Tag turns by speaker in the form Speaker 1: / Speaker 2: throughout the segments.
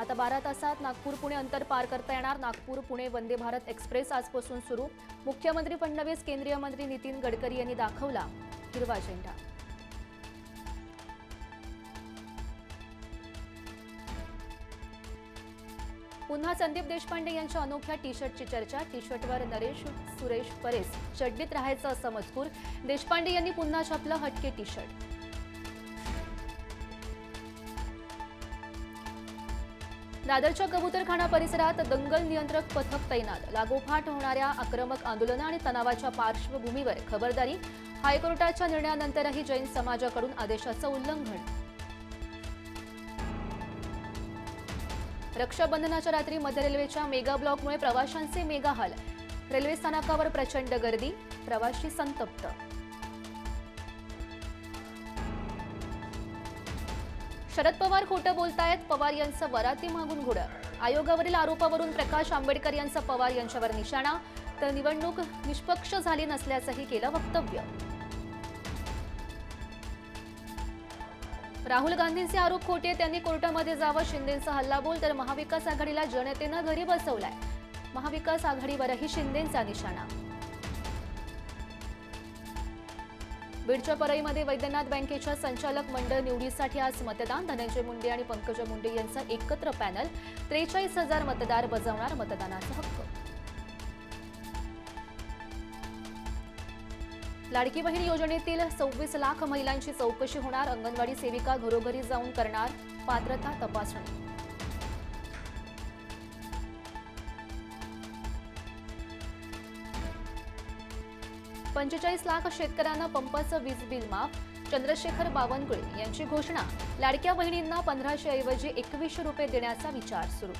Speaker 1: आता बारा तासात नागपूर पुणे अंतर पार करता येणार. नागपूर पुणे वंदे भारत एक्सप्रेस आजपासून सुरू. मुख्यमंत्री फडणवीस केंद्रीय मंत्री नितीन गडकरी यांनी दाखवला हिरवा झेंडा. पुन्हा संदीप देशपांडे यांच्या अनोख्या टी शर्टची चर्चा. टी शर्टवर नरेश सुरेश परेस चड्डीत राहायचं असं मजकूर. देशपांडे यांनी पुन्हा छापलं हटके टी शर्ट दादरच्या कबुतरखाना परिसरात दंगल नियंत्रक पथक तैनात. लागोपाठ होणाऱ्या आक्रमक आंदोलनं आणि तणावाच्या पार्श्वभूमीवर खबरदारी हायकोर्टाच्या निर्णयानंतरही जैन समाजाकडून आदेशाचं उल्लंघन. रक्षाबंधनाच्या रात्री मध्य रेल्वेच्या मेगा ब्लॉकमुळे प्रवाशांचे मेगाहाल. रेल्वे स्थानकावर प्रचंड गर्दी प्रवाशी संतप्त. शरद पवार खोटं बोलतायत पवार यांचं वराती मागून घोडं. आयोगावरील आरोपावरून प्रकाश आंबेडकर यांचा पवार यांच्यावर निशाणा. तर निवडणूक निष्पक्ष झाली नसल्याचंही केलं वक्तव्य. राहुल गांधींचे आरोप खोटे त्यांनी कोर्टामध्ये जावं शिंदेचा हल्लाबोल तर महाविकास आघाडीला जनतेनं घरी बसवलाय. महाविकास आघाडीवरही शिंदेचा निशाणा. बीडच्या परळीमध्ये वैद्यनाथ बँकेच्या संचालक मंडळ निवडीसाठी आज मतदान. धनंजय मुंडे आणि पंकजा मुंडे यांचं एकत्र पॅनल. त्रेचाळीस हजार मतदार बजावणार मतदानाचा हक्क. लाडकी बहीण योजनेतील सव्वीस लाख महिलांची चौकशी होणार. अंगणवाडी सेविका घरोघरी जाऊन करणार पात्रता तपासणी. पंचेचाळीस लाख शेतकऱ्यांना पंपाचं वीज बिल माफ. चंद्रशेखर बावनकुळे यांची घोषणा. लाडक्या बहिणींना पंधराशे ऐवजी एकवीसशे रुपये देण्याचा विचार सुरू.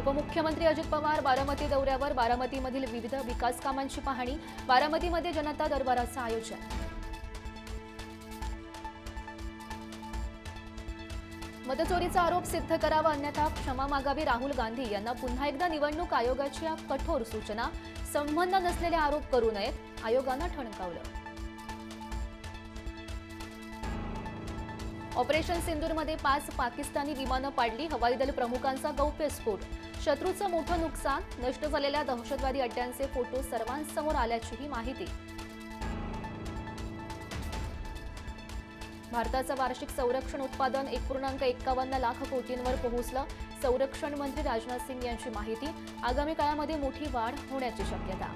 Speaker 1: उपमुख्यमंत्री अजित पवार बारामती दौऱ्यावर बारामतीमधील विविध विकास कामांची पाहणी बारामतीमध्ये जनता दरबाराचं आयोजन. मतचोरीचा आरोप सिद्ध करावा अन्यथा क्षमा मागावी राहुल गांधी यांना पुन्हा एकदा निवडणूक आयोगाच्या कठोर सूचना संबंध नसलेले आरोप करू नयेत आयोगानं ठणकावलं. ऑपरेशन सिंदूरमध्ये पाच पाकिस्तानी विमानं पाडली हवाई दल प्रमुखांचा गौप्यस्फोट शत्रूचं मोठं नुकसान नष्ट झालेल्या दहशतवादी अड्ड्यांचे फोटो सर्वांसमोर आल्याचीही माहिती. भारताचं वार्षिक संरक्षण उत्पादन एक पूर्णांक एक्कावन्न लाख कोटींवर पोहोचलं. संरक्षण मंत्री राजनाथ सिंग यांची माहिती. आगामी काळामध्ये मोठी वाढ होण्याची शक्यता.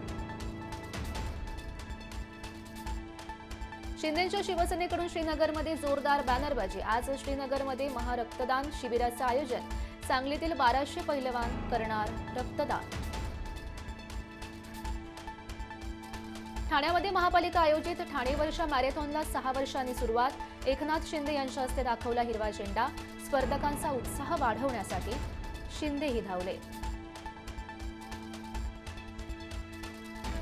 Speaker 1: शिंदेच्या शिवसेनेकडून श्रीनगरमध्ये जोरदार बॅनरबाजी. आज श्रीनगरमध्ये महारक्तदान शिबिराचं आयोजन. सांगलीतील बाराशे पहिलवान करणार रक्तदान. ठाण्यामध्ये महापालिका आयोजित ठाणे वर्ष मॅरेथॉनला सहा वर्षांनी सुरुवात. एकनाथ शिंदे यांच्या हस्ते दाखवला हिरवा झेंडा. स्पर्धकांचा उत्साह वाढवण्यासाठी शिंदेही धावले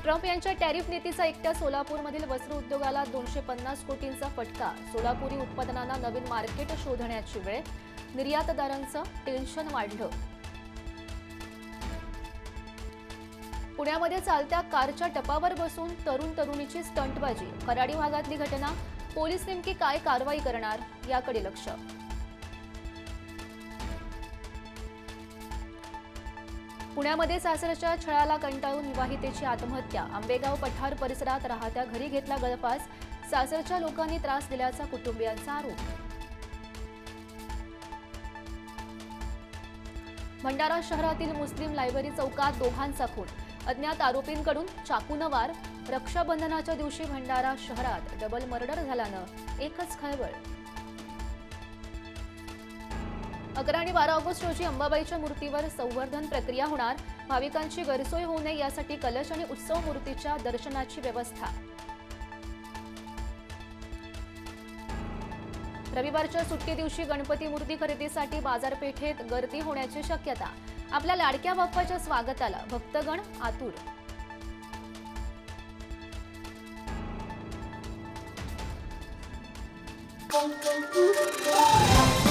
Speaker 1: ट्रम्प यांच्या टॅरिफ नीतीचा एकट्या सोलापूरमधील वस्त्र उद्योगाला दोनशे पन्नास कोटींचा फटका. सोलापुरी उत्पादनांना नवीन मार्केट शोधण्याची वेळ. निर्यातदारांचं टेन्शन वाढलं. पुण्यामध्ये चालत्या कारच्या टपावर बसून तरुण तरुणीची स्टंटबाजी. कराडी भागातली घटना पोलीस नेमकी काय कारवाई करणार याकडे लक्ष. पुण्यामध्ये सासरच्या छळाला कंटाळून विवाहितेची आत्महत्या. आंबेगाव पठार परिसरात राहत्या घरी घेतला गळफास सासरच्या लोकांनी त्रास दिल्याचा कुटुंबियांचा आरोप. भंडारा शहरातील मुस्लिम लायब्ररी चौकात दोघांचा खून. अज्ञात आरोपींकडून चाकून वार रक्षाबंधनाच्या दिवशी भंडारा शहरात डबल मर्डर झाल्यानं एकच खळबळ. अकरा आणि बारा ऑगस्ट रोजी अंबाबाईच्या मूर्तीवर संवर्धन प्रक्रिया होणार. भाविकांची गैरसोय होऊ नये यासाठी कलश आणि उत्सव मूर्तीच्या दर्शनाची व्यवस्था. रविवारच्या सुट्टी दिवशी गणपती मूर्ती खरेदीसाठी बाजारपेठेत गर्दी होण्याची शक्यता. आपल्या लाडक्या बाप्पाच्या स्वागताला भक्तगण आतुर
Speaker 2: Thank you.